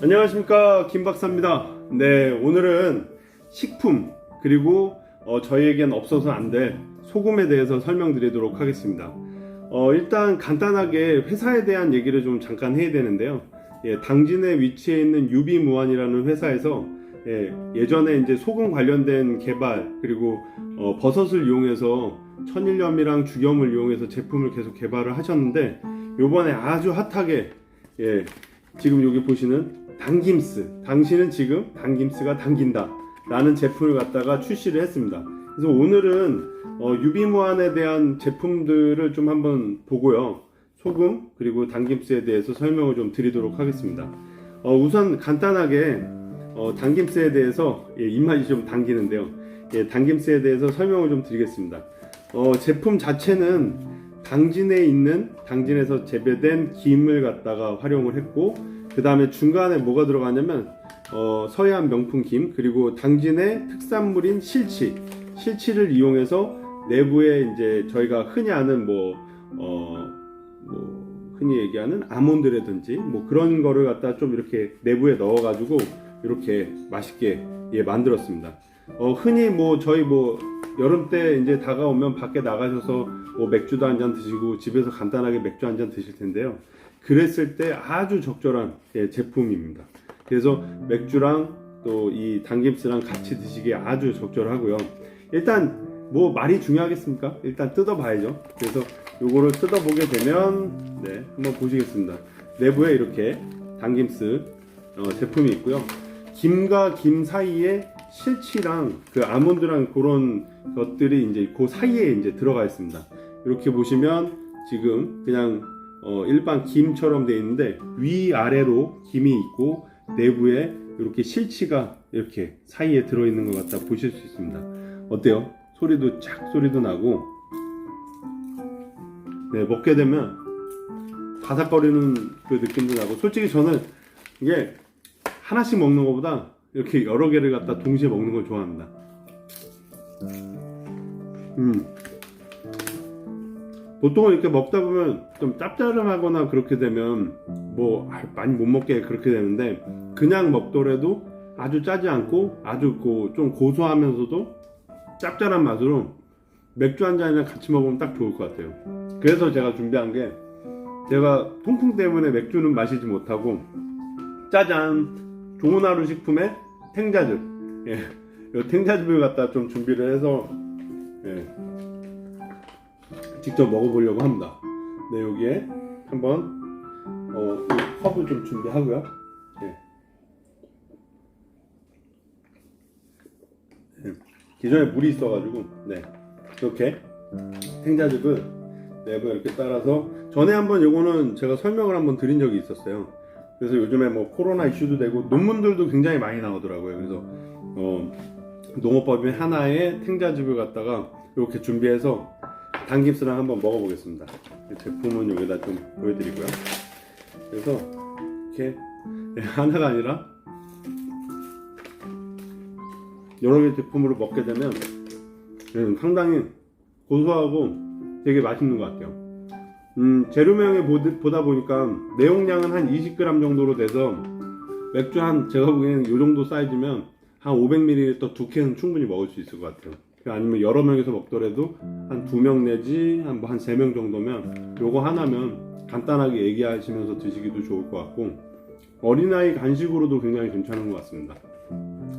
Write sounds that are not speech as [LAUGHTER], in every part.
안녕하십니까 김 박사입니다. 네 오늘은 식품 그리고 어, 저희에겐 없어서 안 될 소금에 대해서 설명드리도록 하겠습니다. 어, 일단 간단하게 회사에 대한 얘기를 좀 잠깐 해야 되는데요. 예, 당진에 위치해 있는 유비무한이라는 회사에서 예, 전에 이제 소금 관련된 개발 그리고 어, 버섯을 이용해서 천일염이랑 죽염을 이용해서 제품을 계속 개발을 하셨는데 요번에 아주 핫하게 예, 지금 여기 보시는 당김스. 당신은 지금 당김스가 당긴다. 라는 제품을 갖다가 출시를 했습니다. 그래서 오늘은 어, 유비무한에 대한 제품들을 좀 한번 보고요. 소금 그리고 당김스에 대해서 설명을 좀 드리도록 하겠습니다. 어, 우선 간단하게 어, 당김스에 대해서 예, 입맛이 좀 당기는데요. 예, 당김스에 대해서 설명을 좀 드리겠습니다. 어, 제품 자체는 당진에 있는 당진에서 재배된 김을 갖다가 활용을 했고 그 다음에 중간에 뭐가 들어가냐면 어, 서해안 명품 김 그리고 당진의 특산물인 실치 실치를 이용해서 내부에 이제 저희가 흔히 아는 뭐, 어, 뭐 흔히 얘기하는 아몬드라든지 뭐 그런 거를 갖다 좀 이렇게 내부에 넣어가지고 이렇게 맛있게 예 만들었습니다. 어, 흔히 뭐 저희 뭐 여름 때 이제 다가오면 밖에 나가셔서 뭐 맥주도 한 잔 드시고 집에서 간단하게 맥주 한 잔 드실 텐데요. 그랬을 때 아주 적절한 예, 제품입니다. 그래서 맥주랑 또 이 당김스랑 같이 드시기에 아주 적절하고요. 일단 뭐 말이 중요하겠습니까? 일단 뜯어봐야죠. 그래서 요거를 뜯어보게 되면 네 한번 보시겠습니다. 내부에 이렇게 당김스 어, 제품이 있고요. 김과 김 사이에 실치랑 그 아몬드랑 그런 것들이 이제 그 사이에 이제 들어가 있습니다. 이렇게 보시면 지금 그냥 어, 일반 김처럼 되어 있는데 위 아래로 김이 있고 내부에 이렇게 실치가 이렇게 사이에 들어 있는 것 같다 보실 수 있습니다. 어때요? 소리도 착 소리도 나고 네 먹게 되면 바삭거리는 그 느낌도 나고 솔직히 저는 이게 하나씩 먹는 것보다 이렇게 여러 개를 갖다 동시에 먹는 걸 좋아합니다. 음. 보통은 이렇게 먹다 보면 좀 짭짤하거나 그렇게 되면 뭐 아, 많이 못 먹게 그렇게 되는데 그냥 먹더라도 아주 짜지 않고 아주 고, 좀 고소하면서도 짭짤한 맛으로 맥주 한 잔이랑 같이 먹으면 딱 좋을 것 같아요. 그래서 제가 준비한 게 제가 통풍 때문에 맥주는 마시지 못하고 짜잔 좋은 하루 식품에 탱자즙 예, 이 탱자즙을 갖다 좀 준비를 해서 예, 직접 먹어보려고 합니다. 네 여기에 한번 어, 이 컵을 좀 준비하고요. 예. 예, 기존에 물이 있어가지고 네 이렇게 탱자즙을 내부 이렇게 따라서 전에 한번 요거는 제가 설명을 한번 드린 적이 있었어요. 그래서 요즘에 뭐 코로나 이슈도 되고 논문들도 굉장히 많이 나오더라고요. 그래서 어, 농업법인 하나의 탱자즙을 갖다가 이렇게 준비해서 당김스랑 한번 먹어보겠습니다. 이 제품은 여기다 좀 보여드리고요. 그래서 이렇게 [LAUGHS] 하나가 아니라 여러 개 제품으로 먹게 되면 음, 상당히 고소하고 되게 맛있는 것 같아요. 음, 재료명에 보다 보니까 내용량은 한 20g 정도로 돼서 맥주 한 제가 보기에는 이 정도 사이즈면 한 500ml 두 캔은 충분히 먹을 수 있을 것 같아요. 아니면 여러 명이서 먹더라도 한 두 명 내지 한 뭐 한 세 명 정도면 요거 하나면 간단하게 얘기하시면서 드시기도 좋을 것 같고 어린아이 간식으로도 굉장히 괜찮은 것 같습니다.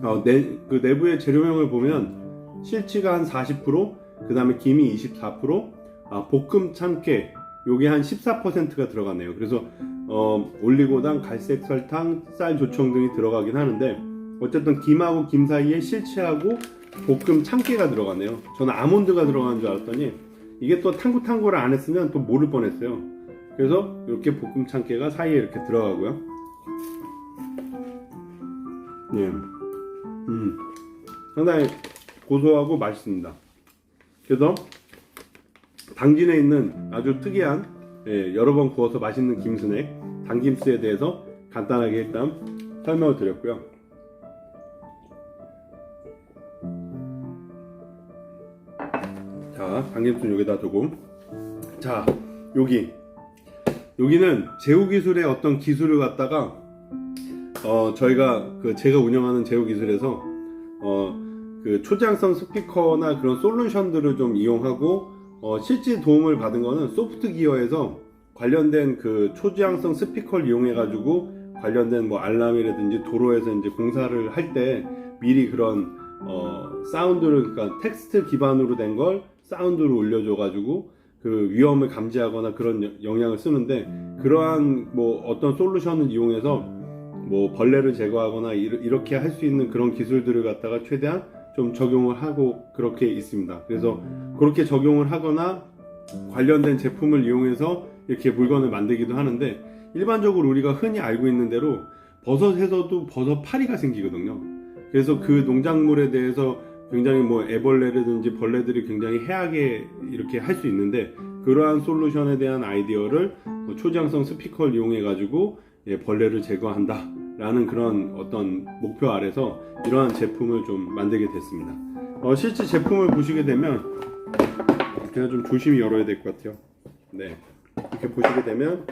어, 내, 그 내부의 재료명을 보면 실치가 한 40%, 그 다음에 김이 24%, 아, 볶음 참깨 요게 한 14%가 들어가네요. 그래서 어, 올리고당, 갈색 설탕, 쌀 조청 등이 들어가긴 하는데 어쨌든 김하고 김 사이에 실치하고 볶음 참깨가 들어가네요. 저는 아몬드가 들어가는 줄 알았더니 이게 또 탕구탕구를 안 했으면 또 모를 뻔했어요. 그래서 이렇게 볶음 참깨가 사이에 이렇게 들어가고요. 예, 음, 상당히 고소하고 맛있습니다. 그래서 당진에 있는 아주 특이한 예, 여러 번 구워서 맛있는 김스낵 당김스에 대해서 간단하게 일단 설명을 드렸고요. 자, 당김스는 여기다 두고. 자, 여기. 여기는 제후 기술의 어떤 기술을 갖다가 어, 저희가 그 제가 운영하는 제휴 기술에서 어, 그 초지향성 스피커나 그런 솔루션들을 좀 이용하고 어, 실제 도움을 받은 거는 소프트 기어에서 관련된 그 초지향성 스피커를 이용해 가지고 관련된 뭐 알람이라든지 도로에서 이제 공사를 할 때 미리 그런 어, 사운드를 그러니까 텍스트 기반으로 된걸 사운드로 올려줘 가지고 그 위험을 감지하거나 그런 여- 영향을 쓰는데 그러한 뭐 어떤 솔루션을 이용해서 뭐 벌레를 제거하거나 이렇게 할 수 있는 그런 기술들을 갖다가 최대한 좀 적용을 하고 그렇게 있습니다. 그래서 그렇게 적용을 하거나 관련된 제품을 이용해서 이렇게 물건을 만들기도 하는데 일반적으로 우리가 흔히 알고 있는 대로 버섯에서도 버섯 파리가 생기거든요. 그래서 그 농작물에 대해서 굉장히 뭐 애벌레라든지 벌레들이 굉장히 해하게 이렇게 할 수 있는데 그러한 솔루션에 대한 아이디어를 뭐 초지향성 스피커를 이용해 가지고 예, 벌레를 제거한다 라는 그런 어떤 목표 아래서 이러한 제품을 좀 만들게 됐습니다. 어, 실제 제품을 보시게 되면 제가 좀 조심히 열어야 될 것 같아요. 네, 이렇게 보시게 되면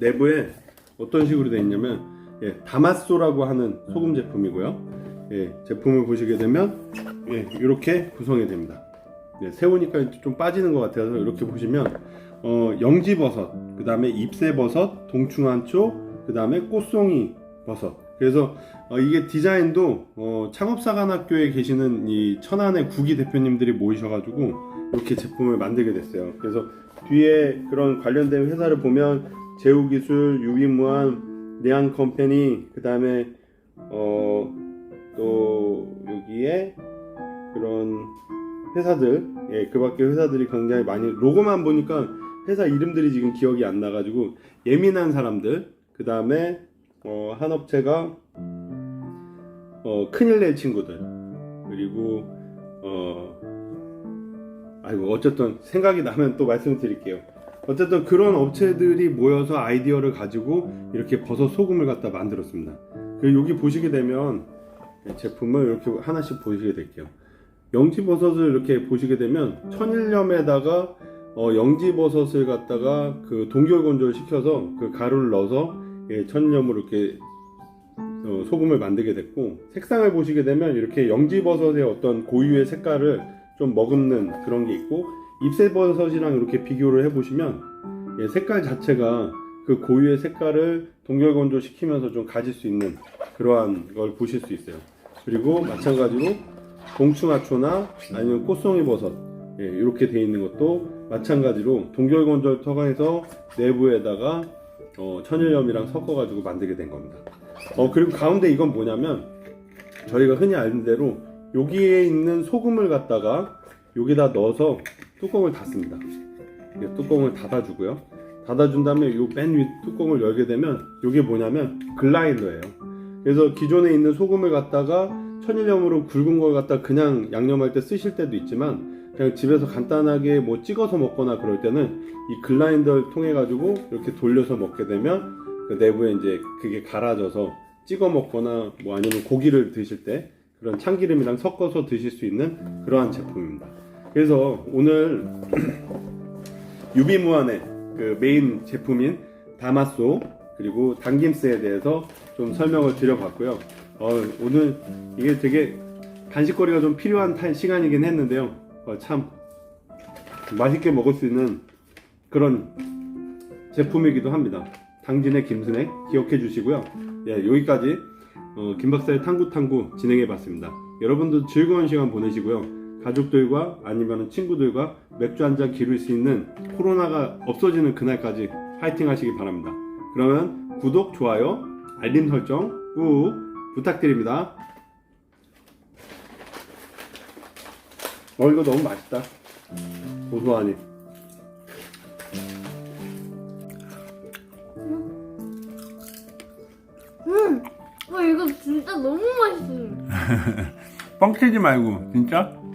내부에 어떤 식으로 되어 있냐면 예, 다마소라고 하는 소금 제품이고요. 예, 제품을 보시게 되면 예, 이렇게 구성이 됩니다. 예, 세우니까 좀 빠지는 것 같아서 이렇게 보시면 어, 영지버섯, 그 다음에 잎새버섯, 동충한초, 그 다음에 꽃송이 버섯. 그래서 어, 이게 디자인도 어, 창업사관학교에 계시는 이 천안의 구기 대표님들이 모이셔가지고 이렇게 제품을 만들게 됐어요. 그래서 뒤에 그런 관련된 회사를 보면 제우기술, 유비무한, 내한컴퍼니, 그 다음에 어, 또 여기에 그런 회사들, 예, 그 밖에 회사들이 굉장히 많이 로고만 보니까 회사 이름들이 지금 기억이 안 나가지고 예민한 사람들, 그 다음에 어, 한 업체가 어, 큰일 낼 친구들, 그리고 어, 아이고 어쨌든 생각이 나면 또 말씀드릴게요. 어쨌든 그런 업체들이 모여서 아이디어를 가지고 이렇게 버섯 소금을 갖다 만들었습니다. 그리고 여기 보시게 되면 제품을 이렇게 하나씩 보시게 될게요. 영지버섯을 이렇게 보시게 되면 천일염에다가 어, 영지버섯을 갖다가 그 동결건조를 시켜서 그 가루를 넣어서 예, 천일염으로 이렇게 어, 소금을 만들게 됐고 색상을 보시게 되면 이렇게 영지버섯의 어떤 고유의 색깔을 좀 머금는 그런 게 있고 잎새버섯이랑 이렇게 비교를 해보시면 예, 색깔 자체가 그 고유의 색깔을 동결건조 시키면서 좀 가질 수 있는 그러한 걸 보실 수 있어요. 그리고 마찬가지로 동충하초나 아니면 꽃송이 버섯 예, 이렇게 돼 있는 것도 마찬가지로 동결건조를 통해서 내부에다가 어, 천일염이랑 섞어가지고 만들게 된 겁니다. 어 그리고 가운데 이건 뭐냐면 저희가 흔히 아는 대로 여기에 있는 소금을 갖다가 여기다 넣어서 뚜껑을 닫습니다. 이 뚜껑을 닫아주고요. 닫아준 다음에 이 맨 위 뚜껑을 열게 되면 이게 뭐냐면 글라인더예요. 그래서 기존에 있는 소금을 갖다가 천일염으로 굵은 걸 갖다 그냥 양념할 때 쓰실 때도 있지만 그냥 집에서 간단하게 뭐 찍어서 먹거나 그럴 때는 이 글라인더를 통해 가지고 이렇게 돌려서 먹게 되면 그 내부에 이제 그게 갈아져서 찍어 먹거나 뭐 아니면 고기를 드실 때 그런 참기름이랑 섞어서 드실 수 있는 그러한 제품입니다. 그래서 오늘 [CLEARS THROAT] 유비무한의 그 메인 제품인 다마소 그리고 당김스에 대해서 좀 설명을 드려봤고요. 어, 오늘 이게 되게 간식거리가 좀 필요한 타- 시간이긴 했는데요. 어, 참 맛있게 먹을 수 있는 그런 제품이기도 합니다. 당진의 김순액 기억해 주시고요. 예, 여기까지 어, 김박사의 탕구탕구 진행해 봤습니다. 여러분도 즐거운 시간 보내시고요. 가족들과 아니면 친구들과 맥주 한 잔 기를 수 있는 코로나가 없어지는 그날까지 파이팅 하시기 바랍니다. 그러면 구독, 좋아요, 알림 설정 꾹 부탁드립니다. 어, 이거 너무 맛있다. 고소하니. 음, 와 이거 진짜 너무 맛있어요. [LAUGHS] 뻥치지 말고, 진짜? 네.